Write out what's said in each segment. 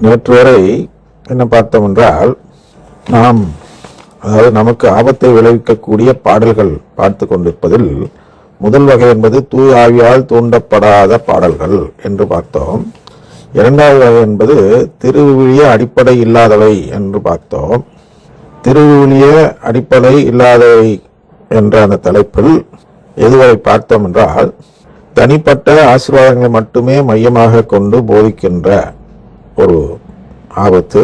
நேற்று வரை என்ன பார்த்தோம் என்றால் நாம் அதாவது நமக்கு ஆபத்தை விளைவிக்கக்கூடிய பாடல்கள் பார்த்து கொண்டிருப்பதில் முதல் வகை என்பது தூய் ஆவியால் தூண்டப்படாத பாடல்கள் என்று பார்த்தோம். இரண்டாவது வகை என்பது திருவிழிய அடிப்படை இல்லாதவை என்று பார்த்தோம். திருவிழிய அடிப்படை இல்லாதவை என்ற அந்த தலைப்பில் எதுவரை பார்த்தோம் என்றால் தனிப்பட்ட ஆசீர்வாதங்களை மட்டுமே மையமாக கொண்டு போதிக்கின்ற ஒரு ஆபத்து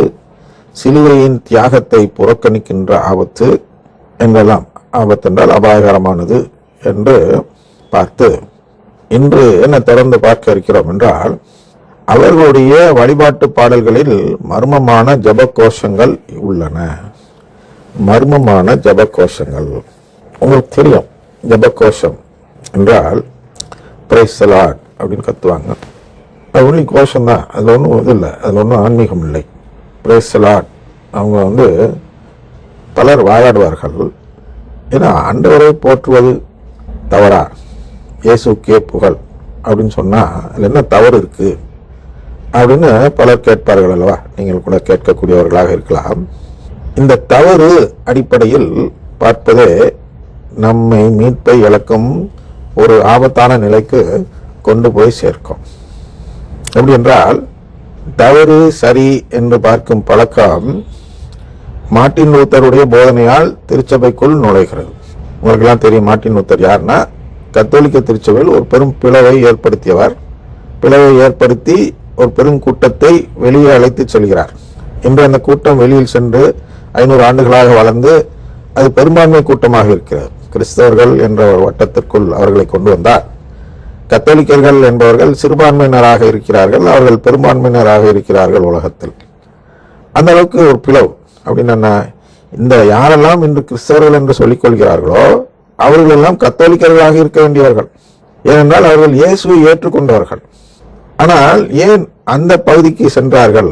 சிலுவையின் தியாகத்தை புறக்கணிக்கின்ற ஆபத்து என்றெல்லாம் ஆபத்தென்றால் அபாயகரமானது என்று பார்த்து இன்று என்ன தொடர்ந்து பார்க்க இருக்கிறோம் என்றால் அவர்களுடைய வழிபாட்டு பாடல்களில் மர்மமான ஜப கோஷங்கள் உள்ளன. மர்மமான ஜப கோஷங்கள் உங்களுக்கு தெரியும் ஜப கோஷம் என்றால் பிரைசலாட் அப்படின்னு கத்துவாங்க. அது ஒன்லி கோஷம் தான். அதில் ஒன்றும் இது இல்லை. அதில் ஒன்றும் ஆன்மீகம் இல்லை. பிரேசலாட் அவங்க வந்து பலர் வாயாடுவார்கள். ஏன்னா ஆண்டவரை போற்றுவது தவறா? இயேசுக்கே புகழ் அப்படின்னு சொன்னால் அதில் என்ன தவறு இருக்குது அப்படின்னு பலர் கேட்பார்கள் அல்லவா? நீங்கள் கூட கேட்கக்கூடியவர்களாக இருக்கலாம். இந்த தவறு அடிப்படையில் பார்ப்பதே நம்மை மீட்பை இழக்கும் ஒரு ஆபத்தான நிலைக்கு கொண்டு போய் சேர்க்கும். எப்படி என்றால் தவறு சரி என்று பார்க்கும் பழக்கம் மார்ட்டின் லூத்தருடைய போதனையால் திருச்சபைக்குள் நுழைகிறது. உங்களுக்கெல்லாம் தெரியும் மார்ட்டின் லூத்தர் யாருன்னா கத்தோலிக்க திருச்சபையில் ஒரு பெரும் பிளவை ஏற்படுத்தியவர். பிளவை ஏற்படுத்தி ஒரு பெரும் கூட்டத்தை வெளியே அழைத்து செல்கிறார். இன்று அந்த கூட்டம் வெளியில் சென்று ஐநூறு ஆண்டுகளாக வளர்ந்து அது பெரும்பான்மை கூட்டமாக இருக்கிறது. கிறிஸ்தவர்கள் என்ற ஒரு வட்டத்திற்குள் அவர்களை கொண்டு வந்தார். கத்தோலிக்கர்கள் என்பவர்கள் சிறுபான்மையினராக இருக்கிறார்கள் அவர்கள் பெரும்பான்மையினராக இருக்கிறார்கள் உலகத்தில். அந்த அளவுக்கு ஒரு பிளவு. அப்படின்னு என்ன இந்த யாரெல்லாம் இன்று கிறிஸ்தவர்கள் என்று சொல்லிக்கொள்கிறார்களோ அவர்கள் எல்லாம் கத்தோலிக்கர்களாக இருக்க வேண்டியவர்கள். ஏனென்றால் அவர்கள் இயேசுவை ஏற்றுக்கொண்டவர்கள். ஆனால் ஏன் அந்த பகுதிக்கு சென்றார்கள்?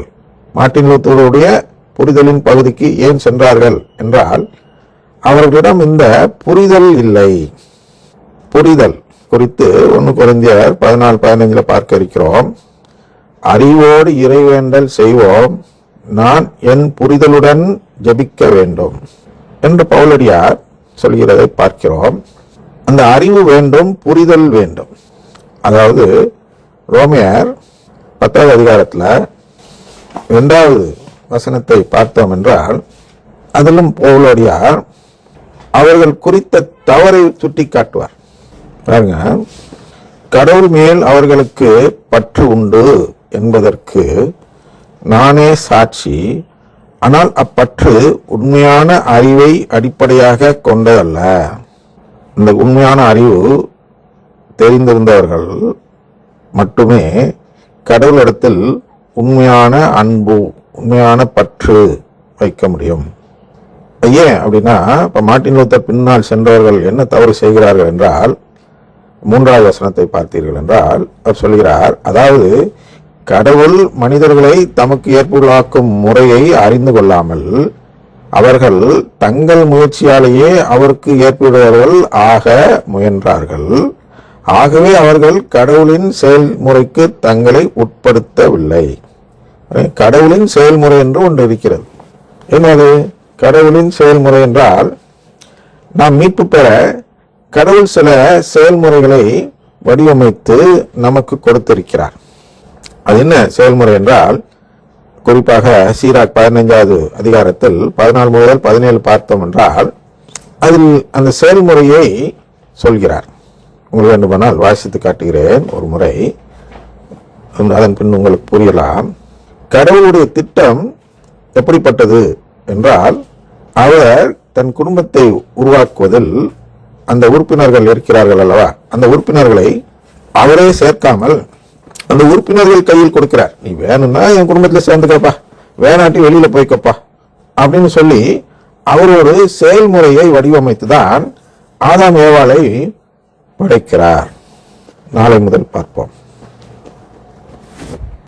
மார்ட்டின் லூத்தருடைய புரிதலின் பகுதிக்கு ஏன் சென்றார்கள் என்றால் அவர்களிடம் இந்த புரிதல் இல்லை. புரிதல். குறித்து ஒன்று குறைந்தியர் பதினாலு பதினைஞ்சில் பார்க்க இருக்கிறோம் அறிவோடு இறைவேண்டல் செய்வோம். நான் என் புரிதலுடன் ஜெபிக்க வேண்டும் என்று பவுலடியார் சொல்கிறதை பார்க்கிறோம். அந்த அறிவு வேண்டும் புரிதல் வேண்டும். அதாவது ரோமியர் பத்தாவது அதிகாரத்தில் இரண்டாவது வசனத்தை பார்த்தோம் என்றால் அதிலும் பவுலடியார் அவர்கள் குறித்த தவறை சுட்டி காட்டுவார் பாருங்க. கடவுள் மேல் அவர்களுக்கு பற்று உண்டு என்பதற்கு நானே சாட்சி. ஆனால் அப்பற்று உண்மையான அறிவை அடிப்படையாக கொண்டதல்ல. இந்த உண்மையான அறிவு தெரிந்திருந்தவர்கள் மட்டுமே கடவுளிடத்தில் உண்மையான அன்பு உண்மையான பற்று வைக்க முடியும். ஏன் அப்படின்னா இப்ப மாட்டின் லூத்தர் பின்னால் சென்றவர்கள் என்ன தவறு செய்கிறார்கள் என்றால் மூன்றாவது வசனத்தை பார்த்தீர்கள் என்றால் அவர் சொல்கிறார் அதாவது கடவுள் மனிதர்களை தமக்கு ஏற்புகளாக்கும் முறையை அறிந்து கொள்ளாமல் அவர்கள் தங்கள் முயற்சியாலேயே அவருக்கு ஏற்புடையவர்கள் ஆக முயன்றார்கள். ஆகவே அவர்கள் கடவுளின் செயல்முறைக்கு தங்களை உட்படுத்தவில்லை. கடவுளின் செயல்முறை என்று ஒன்று இருக்கிறது. என்னது? கடவுளின் செயல்முறை என்றால் நாம் மீட்பு பெற கடவுள் சில செயல்முறைகளை வடிவமைத்து நமக்கு கொடுத்திருக்கிறார். அது என்ன செயல்முறை என்றால் குறிப்பாக சீராக் பதினைஞ்சாவது அதிகாரத்தில் பதினாலு முதல் பதினேழு பார்த்தோம் என்றால் அதில் அந்த செயல்முறையை சொல்கிறார். உங்களுக்கு வேண்டுமானால் வாசித்து காட்டுகிறேன் ஒரு முறை. அதன் பின் உங்களுக்கு புரியலாம். கடவுளுடைய திட்டம் எப்படிப்பட்டது என்றால் அவர் தன் குடும்பத்தை உருவாக்குவதில் அந்த உறுப்பினர்கள் இருக்கிறார்கள் அல்லவா? அந்த உறுப்பினர்களை அவரே சேர்க்காமல் அந்த உறுப்பினர்கள் கையில் கொடுக்கிறார். நீ வேணும்னா என் குடும்பத்தில் சேர்ந்துக்கப்பா. வேணாட்டி வெளியில போய்க்கப்பா. அப்படின்னு சொல்லி அவர் ஒரு செயல்முறையை வடிவமைத்து தான் ஆதாம் ஏவாளை படைக்கிறார். நாளை முதல் பார்ப்போம்.